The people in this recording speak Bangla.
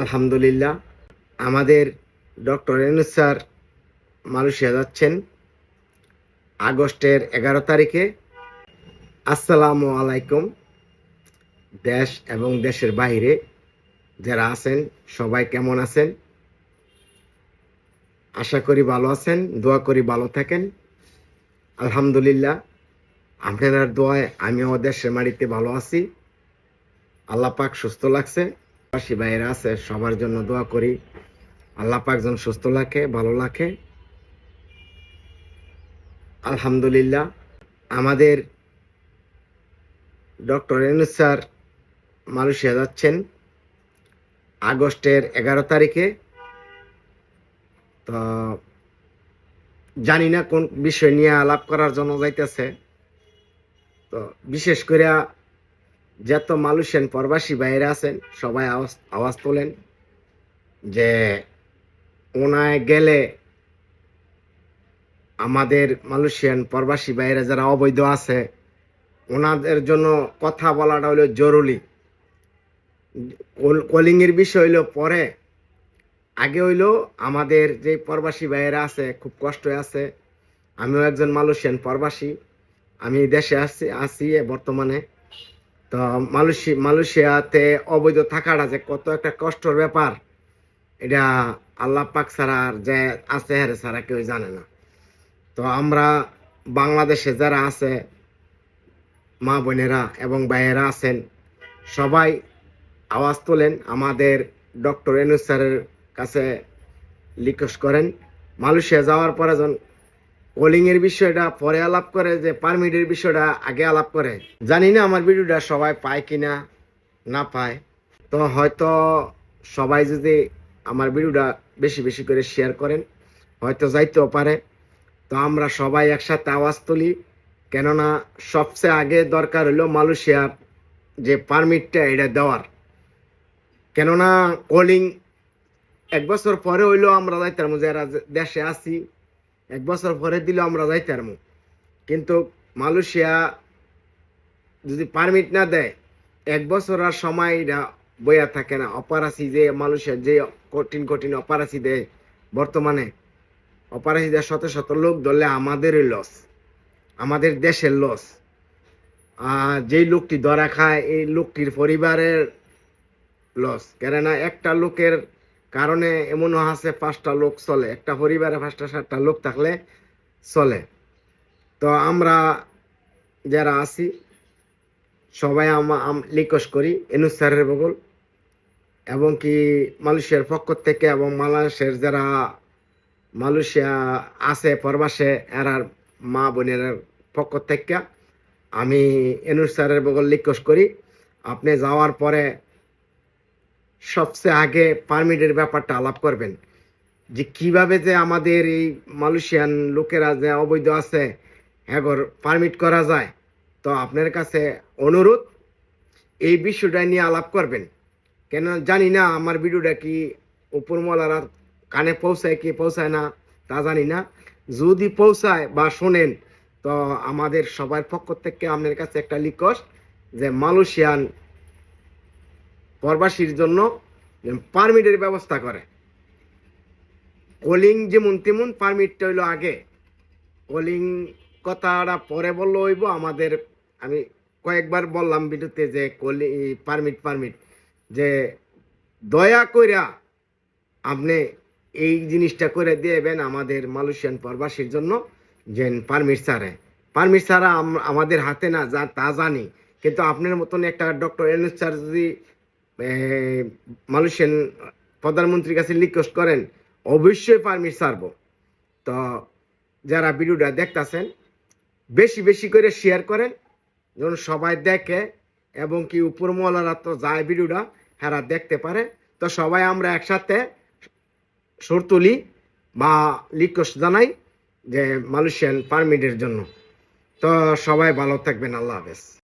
আলহামদুলিল্লাহ, আমাদের ডক্টর এনুস স্যার মালয়েশিয়া যাচ্ছেন আগস্টের এগারো তারিখে। আসসালামু আলাইকুম, দেশ এবং দেশের বাইরে যারা আছেন, সবাই কেমন আছেন? আশা করি ভালো আছেন, দোয়া করি ভালো থাকেন। আলহামদুলিল্লাহ আপনার দোয়ায় আমিও দেশের বাড়িতে ভালো আছি। আল্লাহ পাক সুস্থ লাগছে পাশি ভাইয়েরা আছে, সবার জন্য দোয়া করি। আল্লাহ পাক যেন সুস্থ রাখে, ভালো রাখে। আলহামদুলিল্লাহ, আমাদের ডক্টর এনুস স্যার মালয়েশিয়া যাচ্ছেন আগস্টের এগারো তারিখে। তো জানি না কোন বিষয় নিয়ে আলাপ করার জন্য যাইতেছে। তো বিশেষ করে যত মালয়েশিয়ান প্রবাসী বাইরে আছেন, সবাই আওয়াজ আওয়াজ তোলেন যে ওনায় গেলে আমাদের মালয়েশিয়ান প্রবাসী বাইরে যারা অবৈধ আছে, ওনাদের জন্য কথা বলাটা হলো জরুরি। কলিং এর বিষয় হইল পরে, আগে হইল আমাদের যে প্রবাসী ভাইয়েরা আছে, খুব কষ্ট আছে। আমিও একজন মালয়েশিয়ান প্রবাসী। আমি দেশে আসছি, আছি বর্তমানে। তো মালয়েশিয়া মালয়েশিয়াতে অবৈধ থাকাটা যে কত একটা কষ্টর ব্যাপার, এটা আল্লাহ পাক ছাড়া আর যে আছে হারে ছাড়া কেউ জানে না। তো আমরা বাংলাদেশে যারা আছে, মা বোনেরা এবং ভাইয়েরা আছেন, সবাই আওয়াজ তোলেন, আমাদের ডক্টর এনুস স্যারের কাছে রিকোয়েস্ট করেন। মালয়েশিয়া যাওয়ার পরে যখন কলিং এর বিষয়টা পরে আলাপ করে, যে পারমিটের বিষয়টা আগে আলাপ করে। জানি না আমার ভিডিওটা সবাই পায় কিনা, না পায়। তো হয়তো সবাই যদি আমার ভিডিওটা বেশি বেশি করে শেয়ার করেন, হয়তো যাইতেও পারে। তো আমরা সবাই একসাথে আওয়াজ তুলি, কেননা সবচেয়ে আগে দরকার হলো মালয়েশিয়ার যে পারমিটটা এটা দেওয়ার। কেননা কলিং এক বছর পরে হইল আমরা যাইতাম যারা দেশে আছি এক বছর পরে দিলে আমরা যাইতাম কিন্তু মালয়েশিয়া যদি পারমিট না দেয়, এক বছর আর সময় বইয়া থাকে না। অপারাসি যে মালয়েশিয়ার যে কঠিন কঠিন অপারাসি দেয় বর্তমানে অপারাসি দেয় শত শত লোক ধরলে আমাদেরই লস আমাদের দেশের লস আর যেই লোকটি ধরা খায়, এই লোকটির পরিবারের লস কেননা একটা লোকের কারণে এমনও আছে পাঁচটা লোক চলে, একটা পরিবারে পাঁচটা, সাতটা লোক থাকলে চলে। তো আমরা যারা আছি, সবাই লিকস করি, এনুস স্যারের বগল। এবং কি মালয়েশিয়ার পক্ষ থেকে এবং মালয়েশিয়ার যারা মালয়েশিয়া আছে, প্রবাসে এরার মা বোনের পক্ষ থেকে আমি এনুস স্যারের বগল লিকস করি। আপনি যাওয়ার পরে সবচেয়ে আগে পারমিটের ব্যাপারটা আলাপ করবেন। যে কীভাবে যে আমাদের এই মালয়েশিয়ান লোকেরা যে অবৈধ আছে, এগর পারমিট করা যায়, তো আপনার কাছে অনুরোধ, এই বিষয়টা নিয়ে আলাপ করবেন। কেন জানি না আমার ভিডিওটা কি উপরমলারা কানে পৌঁছায় কি পৌঁছায় না, তা জানি না। যদি পৌঁছায় বা শোনেন, তো আমাদের সবার পক্ষ থেকে আপনার কাছে একটা রিকোয়েস্ট যে মালয়েশিয়ান প্রবাসীর জন্য পারমিটের ব্যবস্থা করে। কলিং যেমন তেমন পারমিটটা হইল আগে। কলিং কথাটা পরে বলল হইব, আমাদের আমি কয়েকবার বললাম ভিডিওতে যে কলি পারমিট পারমিট যে দয়া কইরা আপনি এই জিনিসটা করে দেবেন আমাদের মালয়েশিয়ান প্রবাসীর জন্য যে পারমিট ছাড়ে। পারমিট ছাড়া আমাদের হাতে না যা, তা জানি। কিন্তু আপনার মতন একটা ডক্টর এনুস স্যার যদি মালয়েশিয়ান প্রধানমন্ত্রীর কাছে রিকোয়েস্ট করেন, অবশ্যই পারমিট ছাড়বো। তো যারা ভিডিওটা দেখতেছেন, বেশি বেশি করে শেয়ার করেন, যেন সবাই দেখে এবং কি উপরমলারা তো যায় ভিডিওটা, হেরা দেখতে পারে। তো সবাই আমরা একসাথে সুর তুলি বা রিকোয়েস্ট জানাই যে মালয়েশিয়ান পারমিটের জন্য। তো সবাই ভালো থাকবেন, আল্লাহ হাফেজ।